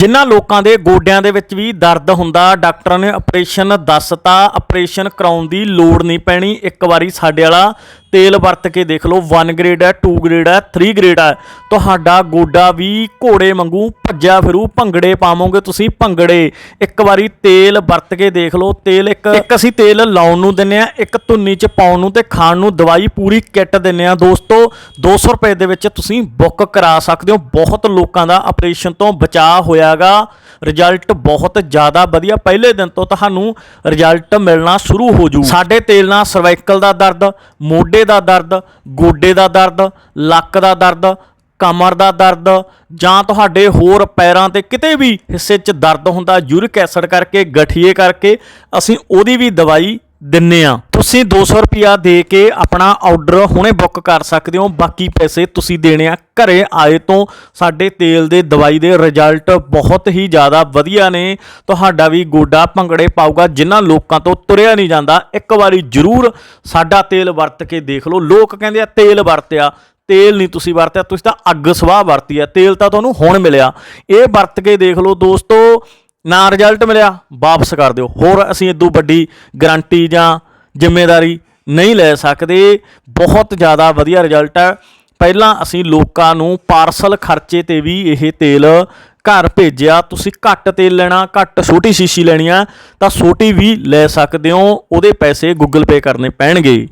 ਜਿਨ੍ਹਾਂ ਲੋਕਾਂ ਦੇ ਗੋਡਿਆਂ ਦੇ ਵਿੱਚ ਵੀ ਦਰਦ ਹੁੰਦਾ, ਡਾਕਟਰਾਂ ਨੇ ਆਪਰੇਸ਼ਨ ਦੱਸਤਾ। ਆਪਰੇਸ਼ਨ ਕਰਾਉਣ ਦੀ ਲੋੜ ਨਹੀਂ ਪੈਣੀ। ਇੱਕ ਵਾਰੀ ਸਾਡੇ ਵਾਲਾ ਤੇਲ ਵਰਤ ਕੇ ਦੇਖ ਲਓ। 1 ਗ੍ਰੇਡ ਹੈ 2 ਗ੍ਰੇਡ ਹੈ 3 ਗ੍ਰੇਡ ਹੈ। ਤੁਹਾਡਾ ਗੋਡਾ ਵੀ ਘੋੜੇ ਵਾਂਗੂ ਭੱਜਿਆ ਫਿਰੂ। ਭੰਗੜੇ ਪਾਵੋਗੇ ਤੁਸੀਂ ਭੰਗੜੇ। ਇੱਕ ਵਾਰੀ ਤੇਲ ਵਰਤ ਕੇ ਦੇਖ ਲਓ। ਤੇਲ ਇੱਕ ਇੱਕ ਅਸੀਂ ਤੇਲ ਲਾਉਣ ਨੂੰ ਦਿੰਨੇ ਆ, ਇੱਕ ਧੁੰਨੀ ਚ ਪਾਉਣ ਨੂੰ ਤੇ ਖਾਣ ਨੂੰ ਦਵਾਈ ਪੂਰੀ ਕਿੱਟ ਦਿੰਨੇ ਆ। ਦੋਸਤੋ 200 ਰੁਪਏ ਦੇ ਵਿੱਚ ਤੁਸੀਂ ਬੁੱਕ ਕਰਾ ਸਕਦੇ ਹੋ। ਬਹੁਤ ਲੋਕਾਂ ਦਾ ਆਪਰੇਸ਼ਨ ਤੋਂ ਬਚਾਅ ਹੋਇਆ ਹੋਇਆਗਾ ਰਿਜ਼ਲਟ ਬਹੁਤ ਜ਼ਿਆਦਾ ਵਧੀਆ। ਪਹਿਲੇ ਦਿਨ ਤੋਂ ਤੁਹਾਨੂੰ ਰਿਜ਼ਲਟ ਮਿਲਣਾ ਸ਼ੁਰੂ ਹੋ ਜੂ। ਸਾਡੇ ਤੇਲ ਨਾਲ ਸਰਵਾਈਕਲ ਦਾ ਦਰਦ, ਮੋਢੇ ਦਾ ਦਰਦ, ਗੋਡੇ ਦਾ ਦਰਦ, ਲੱਕ ਦਾ ਦਰਦ, ਕਮਰ ਦਾ ਦਰਦ ਜਾਂ ਤੁਹਾਡੇ ਹੋਰ ਪੈਰਾਂ ਤੇ ਕਿਤੇ ਵੀ ਹਿੱਸੇ 'ਚ ਦਰਦ ਹੁੰਦਾ, ਯੂਰਿਕ ਐਸਿਡ ਕਰਕੇ, ਗਠੀਏ ਕਰਕੇ, ਅਸੀਂ ਉਹਦੀ ਵੀ ਦਵਾਈ ਦਿੰਨੇ ਆ। ਤੁਸੀਂ 200 ਰੁਪਿਆ ਦੇ ਕੇ ਆਪਣਾ ਆਰਡਰ ਹੁਣੇ ਬੁੱਕ ਕਰ ਸਕਦੇ ਹੋ। ਬਾਕੀ ਪੈਸੇ ਤੁਸੀਂ ਦੇਣੇ ਆ। ਘਰੇ ਆਏ ਤੋਂ ਸਾਡੇ ਤੇਲ ਦੇ, ਦਵਾਈ ਦੇ ਰਿਜ਼ਲਟ ਬਹੁਤ ਹੀ ਜ਼ਿਆਦਾ ਵਧੀਆ ਨੇ। ਤੁਹਾਡਾ ਵੀ ਗੋਡਾ ਭੰਗੜੇ ਪਾਊਗਾ। ਜਿਨ੍ਹਾਂ ਲੋਕਾਂ ਤੋਂ ਤੁਰਿਆ ਨਹੀਂ ਜਾਂਦਾ, ਇੱਕ ਵਾਰੀ ਜ਼ਰੂਰ ਸਾਡਾ ਤੇਲ ਵਰਤ ਕੇ ਦੇਖ ਲਓ। ਲੋਕ ਕਹਿੰਦੇ ਆ, ਤੇਲ ਵਰਤਿਆ। ਤੇਲ ਨਹੀਂ ਤੁਸੀਂ ਵਰਤਿਆ, ਤੁਸੀਂ ਤਾਂ ਅੱਗ ਸਵਾਹ ਵਰਤੀ ਆ। ਤੇਲ ਤਾਂ ਤੁਹਾਨੂੰ ਹੁਣ ਮਿਲਿਆ। ਇਹ ਵਰਤ ਕੇ ਦੇਖ ਲਓ ਦੋਸਤੋ ਨਾ ਰਿਜ਼ਲਟ ਮਿਲਿਆ, ਵਾਪਸ ਕਰ ਦਿਓ। ਹੋਰ ਅਸੀਂ ਇਦੋਂ ਵੱਡੀ ਗਾਰੰਟੀ ਜਾਂ ਜ਼ਿੰਮੇਵਾਰੀ ਨਹੀਂ ਲੈ ਸਕਦੇ। ਬਹੁਤ ਜ਼ਿਆਦਾ ਵਧੀਆ ਰਿਜ਼ਲਟ ਹੈ। ਪਹਿਲਾਂ ਅਸੀਂ ਲੋਕਾਂ ਨੂੰ ਪਾਰਸਲ ਖਰਚੇ ਤੇ ਵੀ ਇਹ ਤੇਲ ਘਰ ਭੇਜਿਆ। ਤੁਸੀਂ ਘੱਟ ਤੇਲ ਲੈਣਾ, ਘੱਟ ਛੋਟੀ ਸ਼ੀਸ਼ੀ ਲੈਣੀ ਆ ਤਾਂ ਛੋਟੀ ਵੀ ਲੈ ਸਕਦੇ ਹੋ। ਉਹਦੇ ਪੈਸੇ ਗੂਗਲ ਪੇ ਕਰਨੇ ਪੈਣਗੇ।